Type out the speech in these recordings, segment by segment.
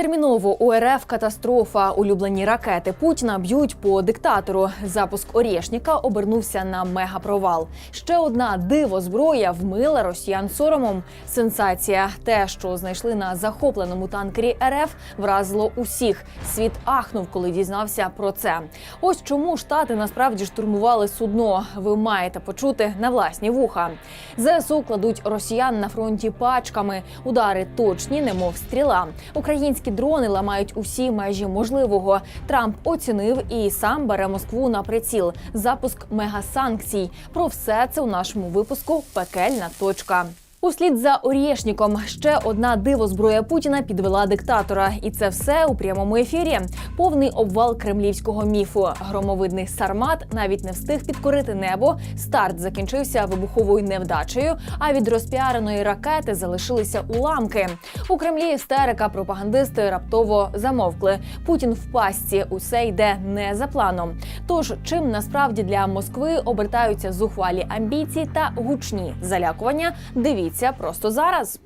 Терміново у РФ катастрофа. Улюблені ракети Путіна б'ють по диктатору. Запуск Орєшніка обернувся на мегапровал. Ще одна диво зброя вмила росіян соромом. Сенсація. Те, що знайшли на захопленому танкері РФ, вразило усіх. Світ ахнув, коли дізнався про це. Ось чому штати насправді штурмували судно. Ви маєте почути на власні вуха. ЗСУ кладуть росіян на фронті пачками. Удари точні, немов стріла. Українські дрони ламають усі межі можливого. Трамп оцінив і сам бере Москву на приціл. Запуск мегасанкцій. Про все це у нашому випуску Пекельна точка. Услід за Орєшніком ще одна диво зброя Путіна підвела диктатора, і це все у прямому ефірі. Повний обвал кремлівського міфу. Громовидний сармат навіть не встиг підкорити небо. Старт закінчився вибуховою невдачею. А від розпіареної ракети залишилися уламки. У Кремлі істерика пропагандисти раптово замовкли. Путін в пастці усе йде не за планом. Тож чим насправді для Москви обертаються зухвалі амбіції та гучні залякування? Дивіться просто зараз.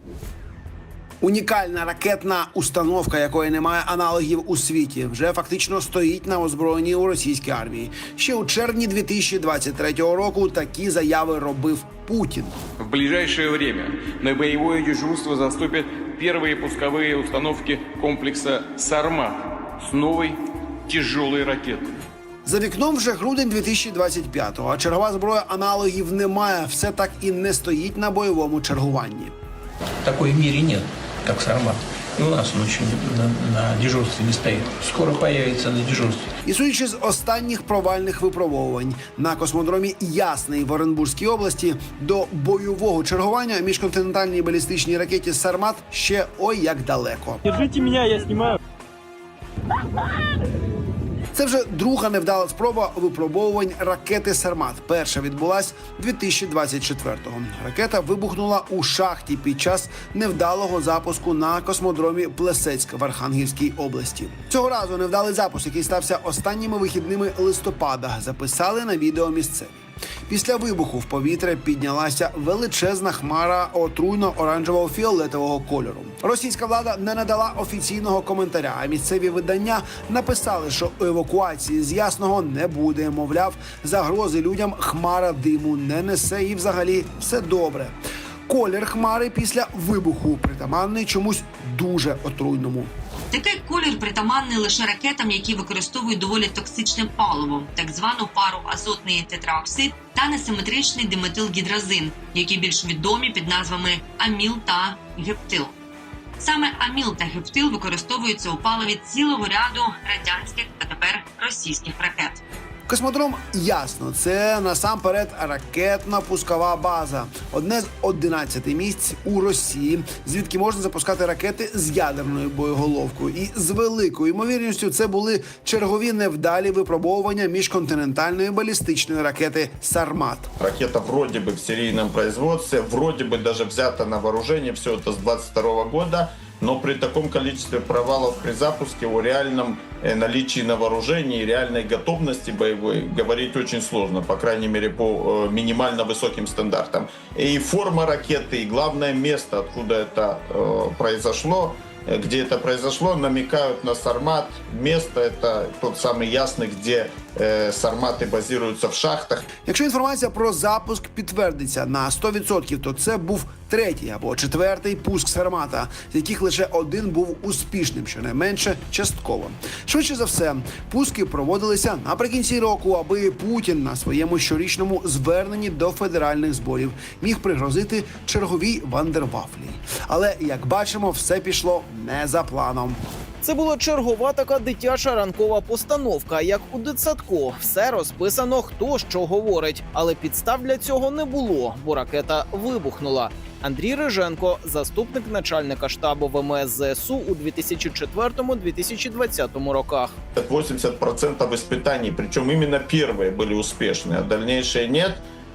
Унікальна ракетна установка, якої немає аналогів у світі, вже фактично стоїть на озброєнні у російській армії. Ще у червні 2023 року такі заяви робив Путін. В ближайшее время на боевое дежурство заступят первые пусковые установки комплекса «Сармат» с новой тяжелой ракетой. За вікном вже грудень 2025-го, а чергова зброя аналогів немає. Все так і не стоїть на бойовому чергуванні. Такой в мире нет, как Сармат. И у нас он еще на, на дежурстве не стоит. Скоро появится на дежурстве. І судячи з останніх провальних випробовувань на космодромі Ясний в Оренбурзькій області до бойового чергування міжконтинентальній балістичній ракеті Сармат ще ой як далеко. Держите меня, я снимаю. Це вже друга невдала спроба випробовувань ракети Сармат. Перша відбулась 2024-го. Ракета вибухнула у шахті під час невдалого запуску на космодромі Плесецьк в Архангельській області. Цього разу невдалий запуск, який стався останніми вихідними листопада, записали на відео місцеві. Після вибуху в повітря піднялася величезна хмара отруйно-оранжевого фіолетового кольору. Російська влада не надала офіційного коментаря. А місцеві видання написали, що евакуації з ясного не буде. Мовляв, загрози людям хмара диму не несе і взагалі все добре. Колір хмари після вибуху притаманний чомусь дуже отруйному. Такий колір притаманний лише ракетам, які використовують доволі токсичне паливо, так звану пару азотний тетраоксид та несиметричний диметилгідразин, які більш відомі під назвами аміл та гептил. Саме аміл та гептил використовуються у паливі цілого ряду радянських та тепер російських ракет. Космодром ясно, це насамперед ракетна пускова база, одне з 11 місць у Росії, звідки можна запускати ракети з ядерною боєголовкою. І з великою ймовірністю це були чергові невдалі випробовування міжконтинентальної балістичної ракети Сармат. Ракета вроде бы в серийном производстве, вроде бы даже взята на вооружение, все это с 22 года, но при таком количестве провалов при запуске о реальном э, наличии на вооружении и реальной готовности боевой говорить очень сложно, по крайней мере по э, минимально высоким стандартам. И форма ракеты, и главное место, откуда это э, произошло, э, где это произошло, намекают на Сармат. Место это тот самый ясный, где э, Сарматы базируются в шахтах. Якщо інформація про запуск підтвердиться на 100%, то це був третій або четвертий пуск Сармата, з яких лише один був успішним, щонайменше частково. Швидше за все, пуски проводилися наприкінці року, аби Путін на своєму щорічному зверненні до федеральних зборів міг пригрозити черговій вандервафлі. Але як бачимо, все пішло не за планом. Це була чергова така дитяча ранкова постановка, як у дитсадку. Все розписано, хто що говорить, але підстав для цього не було, бо ракета вибухнула. Андрій Риженко, заступник начальника штабу ВМС ЗСУ у 2004-2020 роках. 80% испытаний, причем именно первые были успешны, а дальнейшие нет.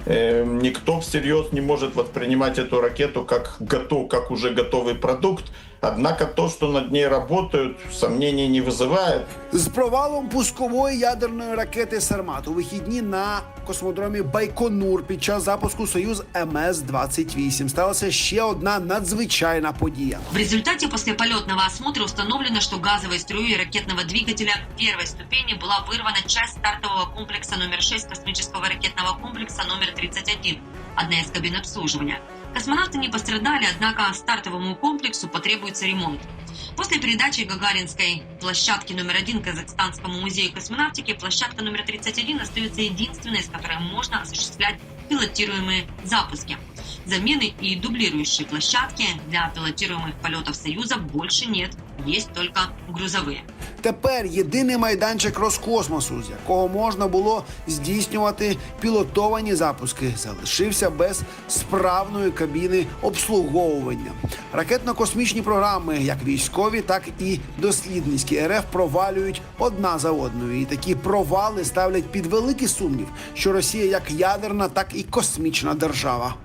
Э, Никто всерьез не может воспринимать эту ракету как, готов, как уже готовый продукт. Однако то, что над ней работают, сомнений не вызывает. З провалом пускової ядерної ракети Сармат у вихідні на космодромі Байконур під час запуску Союз МС-28 сталася ще одна надзвичайна подія. В результате после полетного осмотра установлено, что газовой струей ракетного двигателя первой ступени была вырвана часть стартового комплекса номер 6 космического ракетного комплекса номер 31, одна из кабин обслуживания. Космонавты не пострадали, однако стартовому комплексу потребуется ремонт. После передачи Гагаринской площадки номер один Казахстанскому музею космонавтики, площадка номер 31 остается единственной, с которой можно осуществлять пилотируемые запуски. Замены и дублирующие площадки для пилотируемых полетов Союза больше нет, есть только грузовые. Тепер єдиний майданчик Роскосмосу, з якого можна було здійснювати пілотовані запуски, залишився без справної кабіни обслуговування. Ракетно-космічні програми, як військові, так і дослідницькі РФ провалюють одна за одною. І такі провали ставлять під великий сумнів, що Росія як ядерна, так і космічна держава.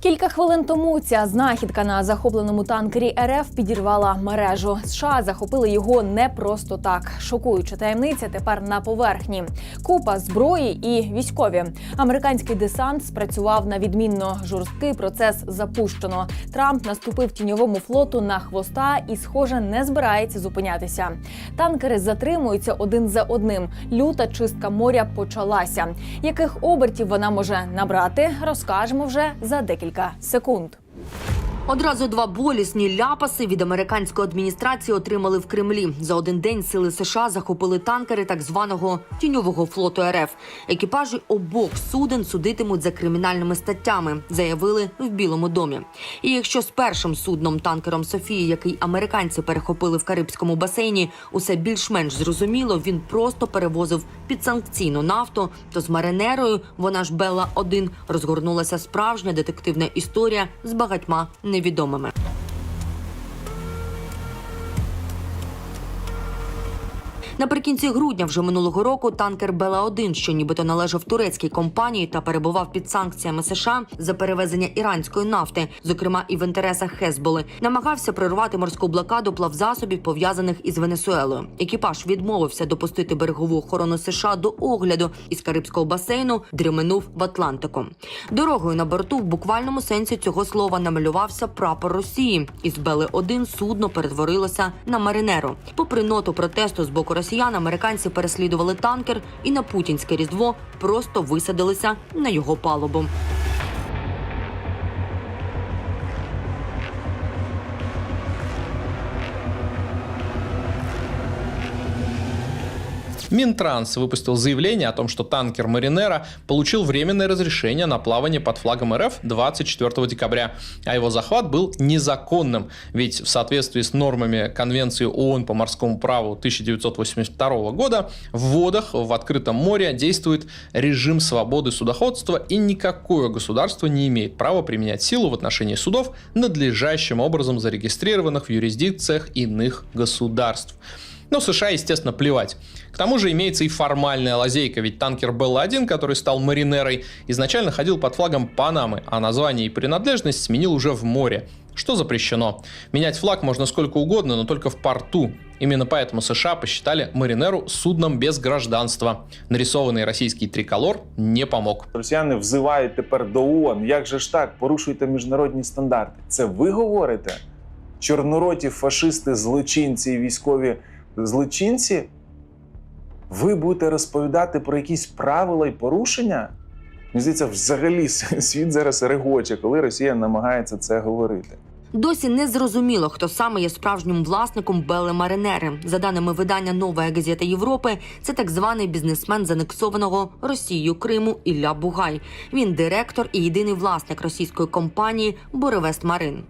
Кілька хвилин тому ця знахідка на захопленому танкері РФ підірвала мережу. США захопили його не просто так. Шокуюча таємниця тепер на поверхні. Купа зброї і військові. Американський десант спрацював на відмінно. Жорсткий процес запущено. Трамп наступив тіньовому флоту на хвоста і, схоже, не збирається зупинятися. Танкери затримуються один за одним. Люта чистка моря почалася. Яких обертів вона може набрати, розкажемо вже за декілька секунд. Одразу два болісні ляпаси від американської адміністрації отримали в Кремлі. За один день сили США захопили танкери так званого тіньового флоту РФ. Екіпажі обох суден судитимуть за кримінальними статтями, заявили в Білому домі. І якщо з першим судном танкером Софії, який американці перехопили в Карибському басейні, усе більш-менш зрозуміло, він просто перевозив підсанкційну нафту, то з маринерою, вона ж Белла 1 розгорнулася справжня детективна історія з багатьма невідомими. Наприкінці грудня вже минулого року танкер Бела 1 що нібито належав турецькій компанії та перебував під санкціями США за перевезення іранської нафти, зокрема і в інтересах Хезболи, намагався прорвати морську блокаду плавзасобів, пов'язаних із Венесуелою. Екіпаж відмовився допустити берегову охорону США до огляду із Карибського басейну, дріминув в Атлантику. Дорогою на борту в буквальному сенсі цього слова намалювався прапор Росії. Із Бели 1 судно перетворилося на маринеру. Попри ноту протесту з боку росіян, американці переслідували танкер і на путінське різдво просто висадилися на його палубу. Минтранс выпустил заявление о том, что танкер Маринера получил временное разрешение на плавание под флагом РФ 24 декабря, а его захват был незаконным, ведь в соответствии с нормами Конвенции ООН по морскому праву 1982 года в водах в открытом море действует режим свободы судоходства и никакое государство не имеет права применять силу в отношении судов, надлежащим образом зарегистрированных в юрисдикциях иных государств. Но США, естественно, плевать. К тому же имеется и формальная лазейка, ведь танкер Белла-1, который стал маринерой, изначально ходил под флагом Панамы, а название и принадлежность сменил уже в море, что запрещено. Менять флаг можно сколько угодно, но только в порту. Именно поэтому США посчитали Маринеру судном без гражданства. Нарисованный российский триколор не помог. Росіяни взивають тепер до ООН. Як же ж так? Порушуєте міжнародні стандарти. Це ви говорите? Чорнороті, фашисти, злочинці і військові злочинці? Ви будете розповідати про якісь правила і порушення? Мені здається, взагалі світ зараз регоче, коли Росія намагається це говорити. Досі не зрозуміло, хто саме є справжнім власником Белли Маринери. За даними видання Нова газета Європи, це так званий бізнесмен з анексованого Росією Криму Ілля Бугай. Він директор і єдиний власник російської компанії Боревест Марин.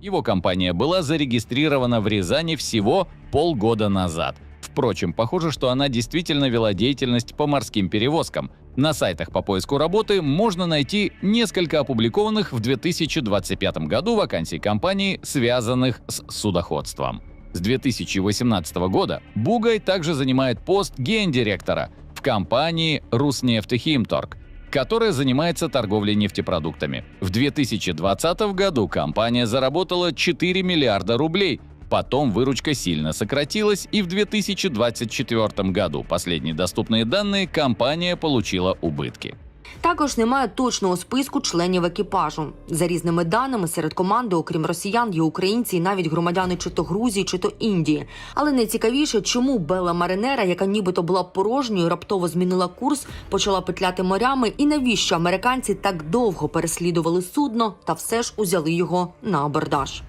Его компания была зарегистрирована в Рязани всего полгода назад. Впрочем, похоже, что она действительно вела деятельность по морским перевозкам. На сайтах по поиску работы можно найти несколько опубликованных в 2025 году вакансий компаний, связанных с судоходством. С 2018 года Бугай также занимает пост гендиректора в компании «Руснефтехимторг», которая занимается торговлей нефтепродуктами. В 2020 году компания заработала 4 миллиарда рублей, Потом выручка сильно сократилась, и в 2024 году, последние доступные данные, компания получила убытки. Також немає точного списку членів екіпажу. За різними даними, серед команди, окрім росіян, є українці і навіть громадяни чи то Грузії, чи то Індії. Але найцікавіше, чому Бела Маринера, яка нібито була порожньою, раптово змінила курс, почала петляти морями, і навіщо американці так довго переслідували судно та все ж узяли його на абордаж.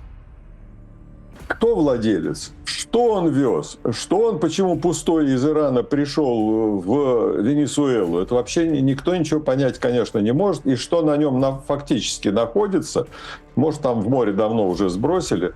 Кто владелец? Что он вез? Что он, почему пустой из Ирана пришел в Венесуэлу? Это вообще никто ничего понять, конечно, не может. И что на нем на- фактически находится, может, там в море давно уже сбросили.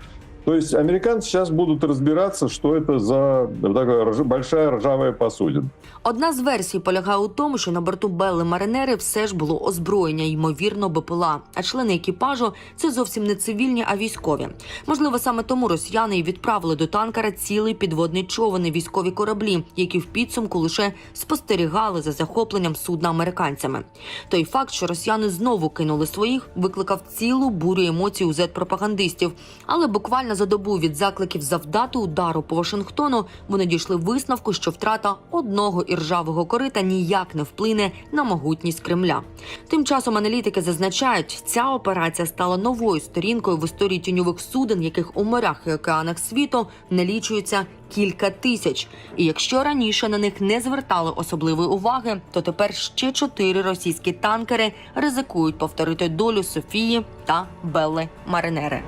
То есть американцы сейчас будут разбираться, что это за такая большая ржавая посудина. Одна з версій полягає у тому, що на борту Белли Маринери все ж було озброєння, ймовірно, БПЛА, а члени екіпажу це зовсім не цивільні, а військові. Можливо, саме тому росіяни і відправили до танкера цілий підводний човен і військові кораблі, які в підсумку лише спостерігали за захопленням судна американцями. Той факт, що росіяни знову кинули своїх, викликав цілу бурю емоцій у зет-пропагандистів. Але буквально за добу від закликів завдати удару по Вашингтону вони дійшли висновку, що втрата одного іржавого корита ніяк не вплине на могутність Кремля. Тим часом аналітики зазначають, ця операція стала новою сторінкою в історії тіньових суден, яких у морях і океанах світу налічується кілька тисяч. І якщо раніше на них не звертали особливої уваги, то тепер ще чотири російські танкери ризикують повторити долю Софії та Белли Маринери.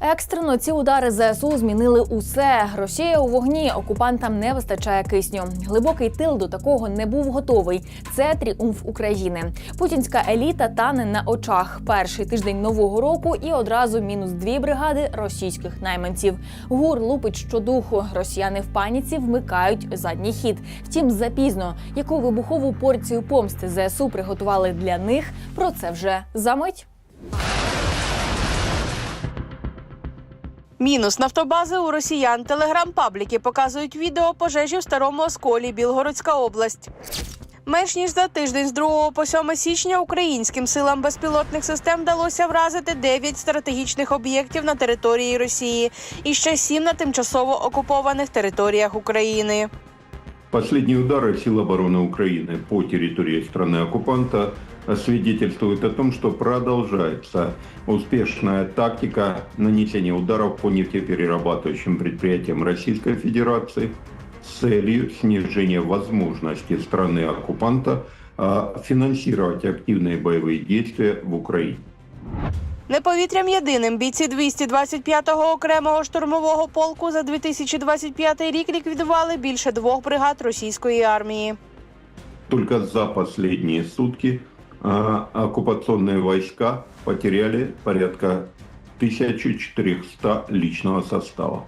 Екстрено ці удари ЗСУ змінили усе. Росія у вогні окупантам не вистачає кисню. Глибокий тил до такого не був готовий. Це тріумф України. Путінська еліта тане на очах. Перший тиждень нового року і одразу мінус дві бригади російських найманців. Гур лупить щодуху. Росіяни в паніці вмикають задній хід. Втім, запізно яку вибухову порцію помсти ЗСУ приготували для них. Про це вже за Мінус нафтобази у росіян. Телеграм-пабліки показують відео пожежі в старому осколі Білгородська область. Менш ніж за тиждень з 2 по 7 січня українським силам безпілотних систем вдалося вразити 9 стратегічних об'єктів на території Росії і ще 7 на тимчасово окупованих територіях України. Последние удары сил обороны Украины по территории страны-оккупанта свидетельствуют о том, что продолжается успешная тактика нанесения ударов по нефтеперерабатывающим предприятиям Российской Федерации с целью снижения возможности страны-оккупанта а, финансировать активные боевые действия в Украине. Не повітрям єдиним бійці 225-го окремого штурмового полку за 2025 рік ліквідували більше двох бригад російської армії. Только за последние сутки а, оккупационные войска потеряли порядка 1400 личного состава.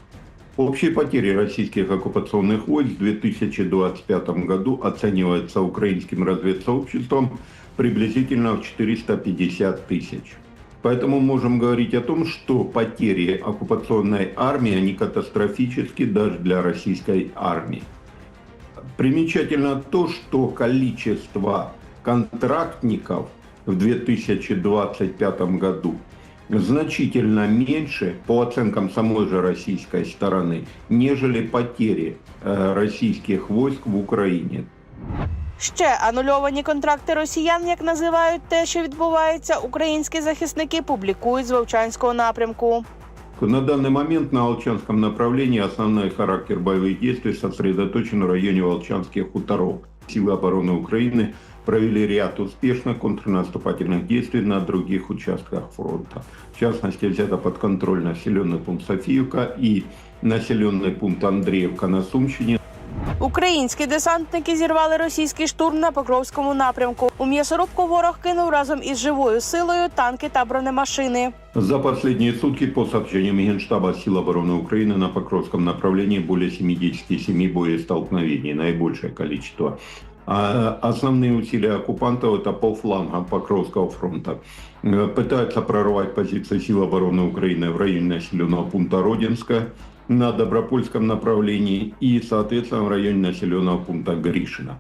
Общие потери российских оккупационных войск в 2025 году оцениваются украинским разведсообществом приблизительно в 450 тысяч. Поэтому можем говорить о том, что потери оккупационной армии, они катастрофически даже для российской армии. Примечательно то, что количество контрактников в 2025 году значительно меньше, по оценкам самой же российской стороны, нежели потери э, российских войск в Украине. Ще анульовані контракти росіян, як називають те, що відбувається, українські захисники публікують з Вовчанського напрямку. На данный момент на Волчанском направлении основной характер боевых действий сосредоточен в районе Волчанских хуторов. Силы обороны Украины провели ряд успешных контрнаступательных действий на других участках фронта. В частности, взято под контроль населенный пункт Софиевка и населенный пункт Андреевка на Сумщине. Українські десантники зірвали російський штурм на Покровському напрямку. У м'ясорубку ворог кинув разом із живою силою танки та бронемашини. За последние сутки, по сообщениям Генштаба Сил обороны Украины, на Покровском направлении более 77 боестолкновений, наибольшее количество. А основные усилия оккупантов это по флангам Покровского фронта. Э, Пытаются прорвать позиции сил обороны Украины в районе населенного пункта Родинска на Добропольском направлении и, соответственно, в районе населенного пункта Гришина.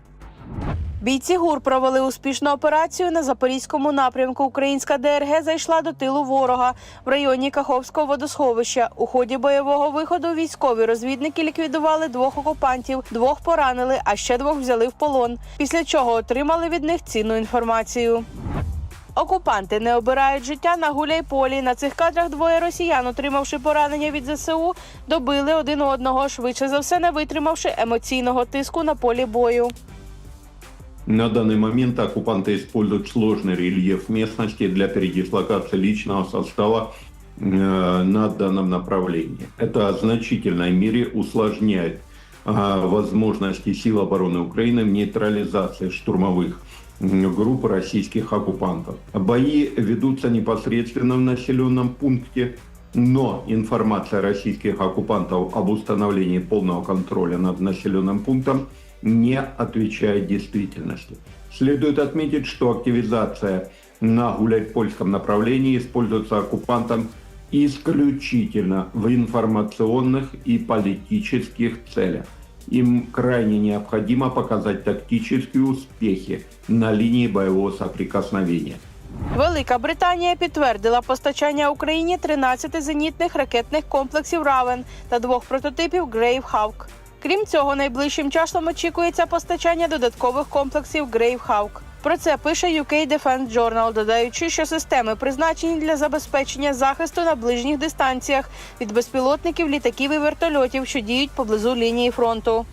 Бійці ГУР провели успішну операцію на запорізькому напрямку. Українська ДРГ зайшла до тилу ворога в районі Каховського водосховища. У ході бойового виходу військові розвідники ліквідували двох окупантів, двох поранили, а ще двох взяли в полон. Після чого отримали від них цінну інформацію. Окупанти не обирають життя на гуляйполі. На цих кадрах двоє росіян, отримавши поранення від ЗСУ, добили один одного, швидше за все не витримавши емоційного тиску на полі бою. На данный момент оккупанты используют сложный рельеф местности для передислокации личного состава э, на данном направлении. Это в значительной мере усложняет э, возможности сил обороны Украины в нейтрализации штурмовых групп российских оккупантов. Бои ведутся непосредственно в населенном пункте, но информация российских оккупантов об установлении полного контроля над населенным пунктом не отвечает действительности. Следует отметить, что активизация на гуляйпольском направлении используется оккупантом исключительно в информационных и политических целях. Им крайне необходимо показать тактические успехи на линии боевого соприкосновения. Велика Британія підтвердила постачання Україні 13 зенітних ракетних комплексів Равен та двох прототипів Грейв Хавк. Крім цього, найближчим часом очікується постачання додаткових комплексів Грейвхаук. Про це пише UK Defense Journal, додаючи, що системи призначені для забезпечення захисту на ближніх дистанціях від безпілотників, літаків і вертольотів, що діють поблизу лінії фронту.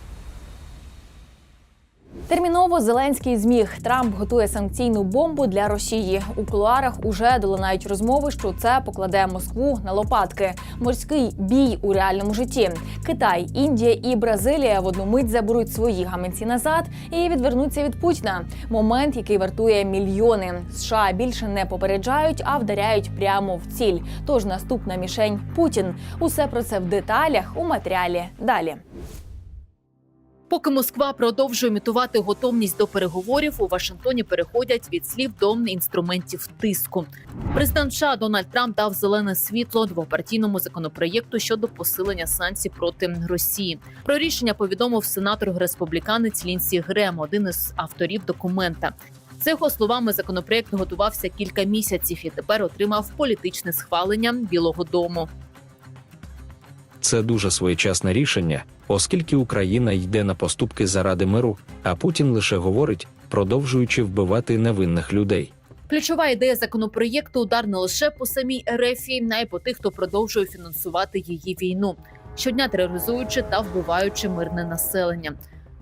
Терміново Зеленський зміг. Трамп готує санкційну бомбу для Росії. У кулуарах уже долинають розмови, що це покладе Москву на лопатки. Морський бій у реальному житті. Китай, Індія і Бразилія в одну мить заберуть свої гаманці назад і відвернуться від Путіна. Момент, який вартує мільйони. США більше не попереджають, а вдаряють прямо в ціль. Тож наступна мішень Путін. Усе про це в деталях у матеріалі далі. Поки Москва продовжує імітувати готовність до переговорів, у Вашингтоні переходять від слів до інструментів тиску. Президент США Дональд Трамп дав зелене світло двопартійному законопроєкту щодо посилення санкцій проти Росії. Про рішення повідомив сенатор республіканець Лінсі Грем, один із авторів документа. За його словами, законопроєкт готувався кілька місяців і тепер отримав політичне схвалення Білого Дому. Це дуже своєчасне рішення, оскільки Україна йде на поступки заради миру, а Путін лише говорить, продовжуючи вбивати невинних людей. Ключова ідея законопроєкту удар не лише по самій РФі, а й по тих, хто продовжує фінансувати її війну, щодня тероризуючи та вбиваючи мирне населення.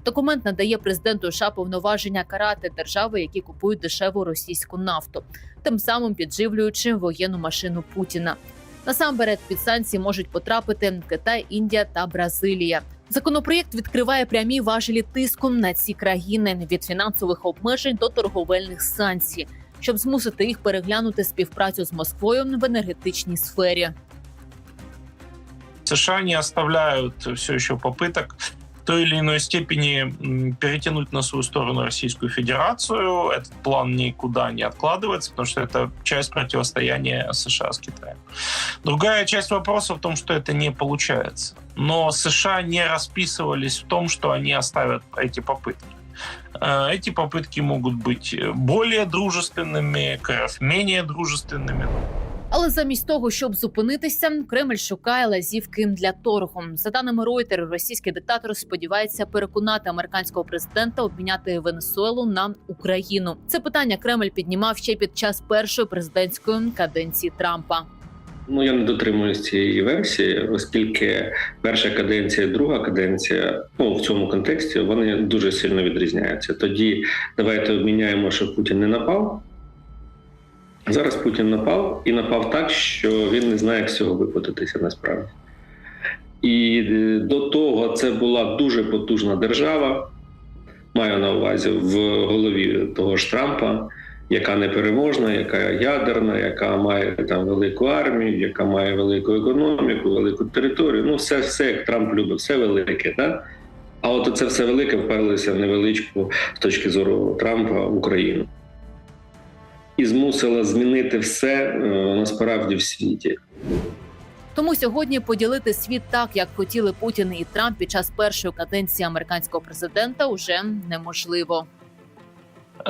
Документ надає президенту США повноваження карати держави, які купують дешеву російську нафту, тим самим підживлюючи воєнну машину Путіна. Насамперед під санкції можуть потрапити Китай, Індія та Бразилія. Законопроєкт відкриває прямі важелі тиску на ці країни від фінансових обмежень до торговельних санкцій, щоб змусити їх переглянути співпрацю з Москвою в енергетичній сфері. США не оставляют все еще попыток в той или иной степени перетянуть на свою сторону Российскую Федерацию. Этот план никуда не откладывается, потому что это часть противостояния США с Китаем. Другая часть вопроса в том, что это не получается. Но США не расписывались в том, что они оставят эти попытки. Э, Эти попытки могут быть более дружественными, менее дружественными. Але замість того, щоб зупинитися, Кремль шукає лазівки для торгу. За даними Reuters, російський диктатор сподівається переконати американського президента обміняти Венесуелу на Україну. Це питання Кремль піднімав ще під час першої президентської каденції Трампа. Ну я не дотримуюсь цієї версії, оскільки перша каденція, друга каденція, ну в цьому контексті вони дуже сильно відрізняються. Тоді давайте обміняємо, що Путін не напав. Зараз Путін напав і напав так, що він не знає, як з цього випутатися насправді. І е, до того це була дуже потужна держава, маю на увазі в голові того ж Трампа, яка непереможна, яка ядерна, яка має там велику армію, яка має велику економіку, велику територію. Ну, все, все як Трамп любить, все велике, так? А от це все велике вперлося в невеличку з точки зору Трампа в Україну. І змусила змінити все е, насправді в світі. Тому сьогодні поділити світ так, як хотіли Путін і Трамп під час першої каденції американського президента, уже неможливо.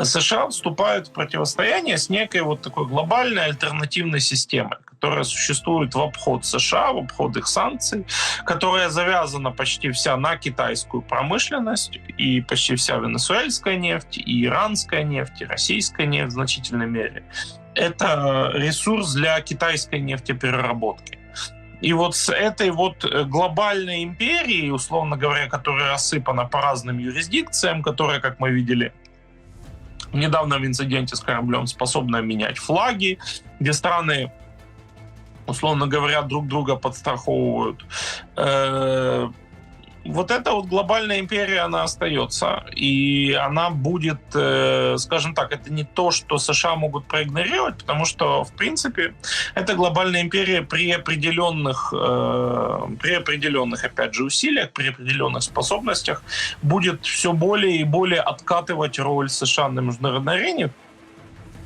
США вступают в противостояние с некой вот такой глобальной альтернативной системой, которая существует в обход США, в обход их санкций, которая завязана почти вся на китайскую промышленность, и почти вся венесуэльская нефть, и иранская нефть, и российская нефть в значительной мере. Это ресурс для китайской нефтепереработки. И вот с этой вот э, глобальной империей, условно говоря, которая рассыпана по разным юрисдикциям, которая, как мы видели, в недавнем инциденте с кораблем способна менять флаги, где страны, условно говоря, друг друга подстраховывают. Э, Вот эта вот глобальная империя, она остается, и она будет, э, скажем так, это не то, что США могут проигнорировать, потому что, в принципе, эта глобальная империя при определенных, э, при определенных, опять же, усилиях, при определенных способностях будет все более и более откатывать роль США на международной арене,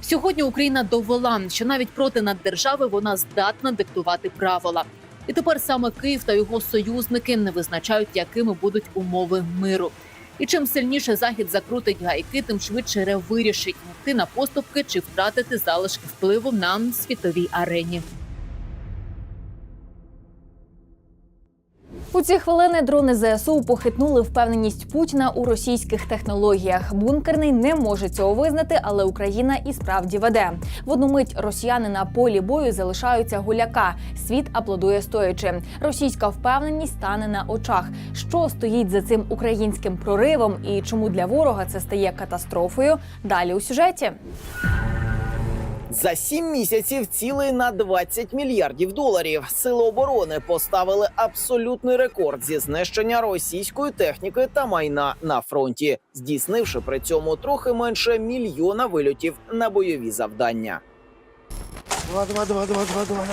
Сьогодні Україна довела, що навіть проти наддержави вона здатна диктувати правила. І тепер саме Київ та його союзники не визначають, якими будуть умови миру. І чим сильніше захід закрутить гайки, тим швидше ре вирішить йти на поступки чи втратити залишки впливу на світовій арені. У ці хвилини дрони ЗСУ похитнули впевненість Путіна у російських технологіях. Бункерний не може цього визнати, але Україна і справді веде. В одну мить росіяни на полі бою залишаються гуляка. Світ аплодує стоячи. Російська впевненість стане на очах. Що стоїть за цим українським проривом і чому для ворога це стає катастрофою? Далі у сюжеті. За сім місяців цілий на 20 мільярдів доларів. Сили оборони поставили абсолютний рекорд зі знищення російської техніки та майна на фронті, здійснивши при цьому трохи менше мільйона вильотів на бойові завдання. Два, два, два, два, два, два.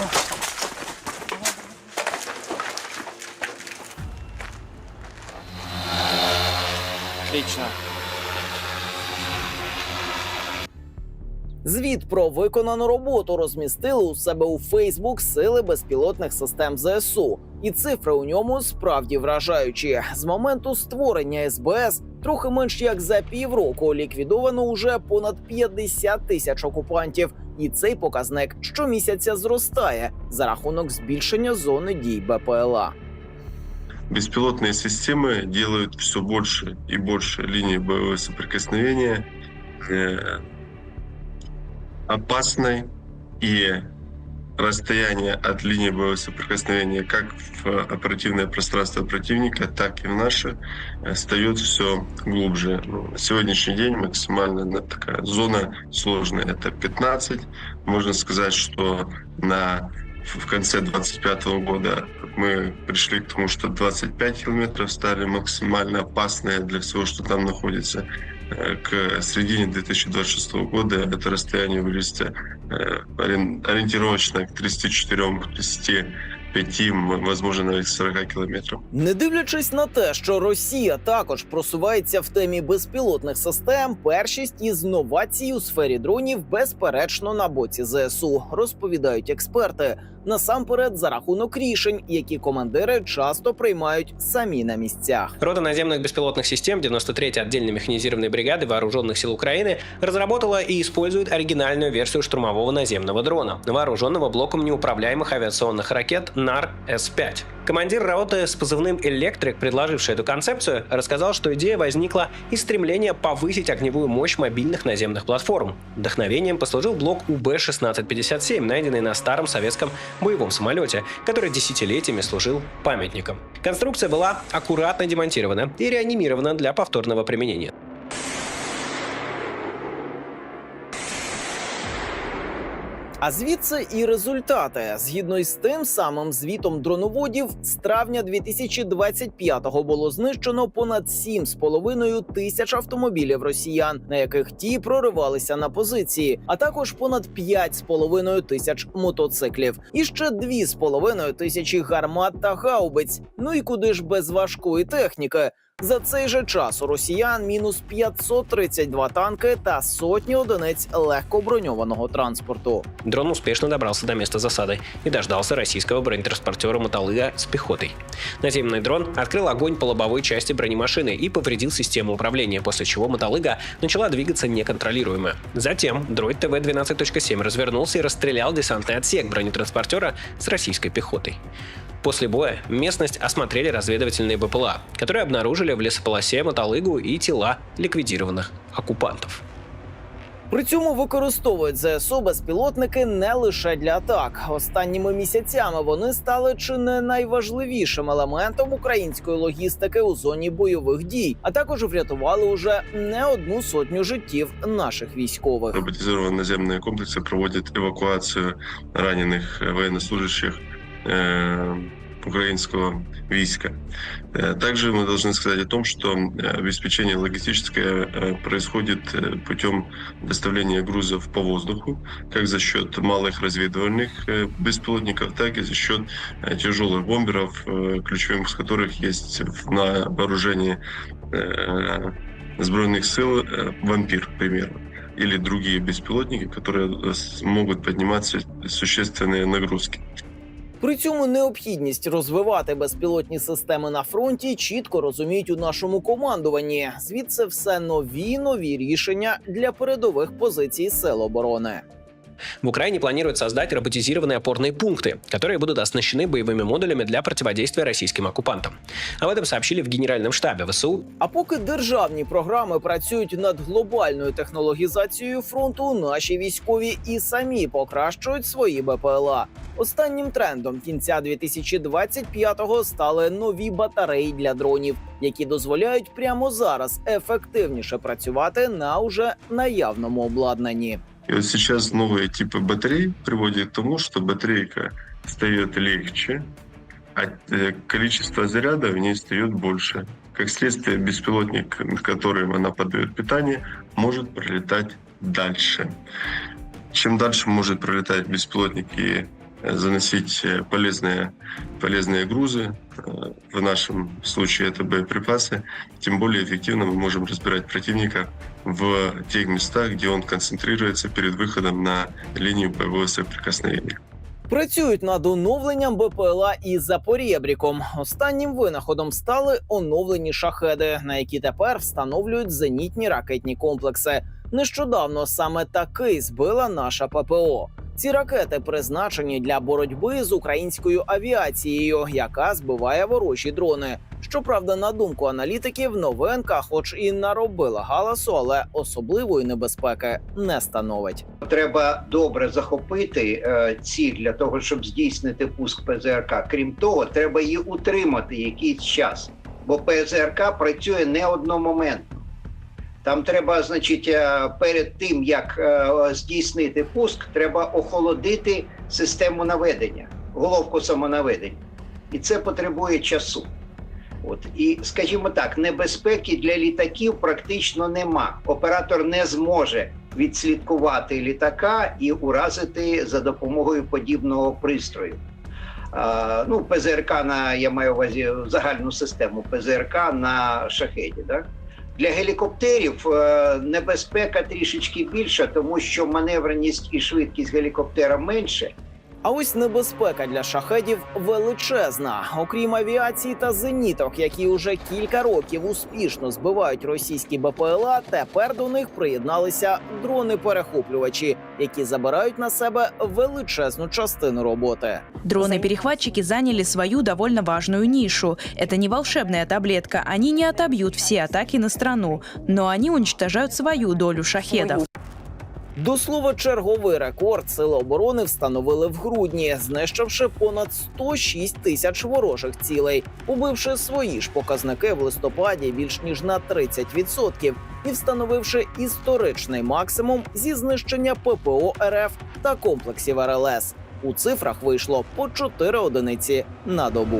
Отлично. Звіт про виконану роботу розмістили у себе у Фейсбук сили безпілотних систем ЗСУ, і цифри у ньому справді вражаючі. З моменту створення СБС трохи менш як за півроку ліквідовано уже понад 50 тисяч окупантів, і цей показник щомісяця зростає за рахунок збільшення зони дій БПЛА. Беспилотные системы делают все больше и больше линий боевого соприкосновения э, опасной и расстояние от линии боевого соприкосновения как в оперативное пространство противника, так и в наше э, стает все глубже. Ну, на сегодняшний день максимально на такая зона сложная. Это 15. Можно сказать, что на в конце 25 года мы пришли к тому, что 25 километров стали максимально опасные для всего, что там находится. Э, К середине 2026 года это расстояние вырастет э, орен- ориентировочно к 34-35, м, возможно, навіть 40 километров. Не дивлячись на те, що Росія також просувається в темі безпілотних систем, першість із новацій у сфері дронів безперечно на боці ЗСУ, розповідають експерти. Насамперед за рахунок рішень, які командири часто приймають самі на місцях. Рота наземных беспилотных систем 93-й отдельной механизированной бригады Вооруженных сил Украины разработала и использует оригинальную версию штурмового наземного дрона, вооруженного блоком неуправляемых авиационных ракет НАР-С-5. Командир роты с позывным «Электрик», предложивший эту концепцию, рассказал, что идея возникла из стремления повысить огневую мощь мобильных наземных платформ. Вдохновением послужил блок УБ-1657, найденный на старом советском боевом самолете, который десятилетиями служил памятником. Конструкция была аккуратно демонтирована и реанимирована для повторного применения. А звідси і результати. Згідно із тим самим звітом дроноводів, з травня 2025-го було знищено понад 7,5 тисяч автомобілів росіян, на яких ті проривалися на позиції, а також понад 5,5 тисяч мотоциклів, і ще 2,5 тисячі гармат та гаубиць. Ну і куди ж без важкої техніки? За цей же час у росіян мінус 532 танки та сотні одиниць легкоброньованого транспорту. Дрон успешно добрался до места засады и дождался российского бронетранспортера «Мотолыга» с пехотой. Наземный дрон открыл огонь по лобовой части бронемашины и повредил систему управления, после чего «Мотолыга» начала двигаться неконтролируемо. Затем дроид ТВ-12.7 развернулся и расстрелял десантный отсек бронетранспортера с российской пехотой. После боя местность осмотрели разведывательные БПЛА, которые обнаружили в лесополосе мотолыгу и тела ликвидированных оккупантов. При цьому використовують ЗСУ безпілотники не лише для атак. Останніми місяцями вони стали чи не найважливішим елементом української логістики у зоні бойових дій, а також врятували уже не одну сотню життів наших військових. Роботизированные наземные комплексы проводят эвакуацию раненых э, военнослужащих э, украинского войска. Э, Также мы должны сказать о том, что э, обеспечение логистическое э, происходит э, путем доставления грузов по воздуху, как за счет малых разведывательных э, беспилотников, так и за счет э, тяжелых бомберов, э, ключевым из которых есть на вооружении э, Сбройных сил э, «Вампир», к примеру, или другие беспилотники, которые э, могут поднимать су- существенные нагрузки. При цьому необхідність розвивати безпілотні системи на фронті чітко розуміють у нашому командуванні. Звідси все нові нові рішення для передових позицій сил оборони. В Украине планируют создать роботизированные опорные пункты, которые будут оснащены боевыми модулями для противодействия российским оккупантам. Об этом сообщили в Генеральном штабе ВСУ А поки державні програми працюють над глобальною технологізацією фронту, наші військові і самі покращують свої БПЛА. Останнім трендом кінця 2025-го стали нові батареї для дронів, які дозволяють прямо зараз ефективніше працювати на уже наявному обладнанні. И вот сейчас новые типы батарей приводят к тому, что батарейка стает легче, а э, количество заряда в ней стает больше. Как следствие, беспилотник, которым она подает питание, может пролетать дальше. Чем дальше может пролетать беспилотник и заносить э, полезные, полезные грузы, э, в нашем случае это боеприпасы, тем более эффективно мы можем разбирать противника в тех местах, где он концентрируется перед выходом на линию боевого соприкосновения. Працюють над оновленням БПЛА і Запорєбріком. Останнім винаходом стали оновлені шахеди, на які тепер встановлюють зенітні ракетні комплекси. Нещодавно саме такий збила наша ППО. Ці ракети призначені для боротьби з українською авіацією, яка збиває ворожі дрони. Щоправда, на думку аналітиків, новинка, хоч і наробила галасу, але особливої небезпеки не становить. Треба добре захопити е, ціль для того, щоб здійснити пуск ПЗРК. Крім того, треба її утримати якийсь час, бо ПЗРК працює не одномоментно. Там треба, значить, е, перед тим як е, здійснити пуск, треба охолодити систему наведення, головку самонаведення, і це потребує часу. От і скажімо так, небезпеки для літаків практично нема. Оператор не зможе відслідкувати літака і уразити за допомогою подібного пристрою. А, ну, ПЗРК на я маю увазі загальну систему ПЗРК на шахеді. Да? Для гелікоптерів е, небезпека трішечки більша, тому що маневреність і швидкість гелікоптера менше. А ось небезпека для шахедів величезна. Окрім авіації та зеніток, які уже кілька років успішно збивають російські БПЛА, тепер до них приєдналися дрони-перехоплювачі, які забирають на себе величезну частину роботи. Дроны-перехватчики заняли свою довольно важную нишу. Это не волшебная таблетка, они не отобьют все атаки на страну, но они уничтожают свою долю шахедов. До слова, черговий рекорд сили оборони встановили в грудні, знищивши понад 106 тисяч ворожих цілей, убивши свої ж показники в листопаді більш ніж на 30% і встановивши історичний максимум зі знищення ППО РФ та комплексів РЛС. У цифрах вийшло по 4 одиниці на добу.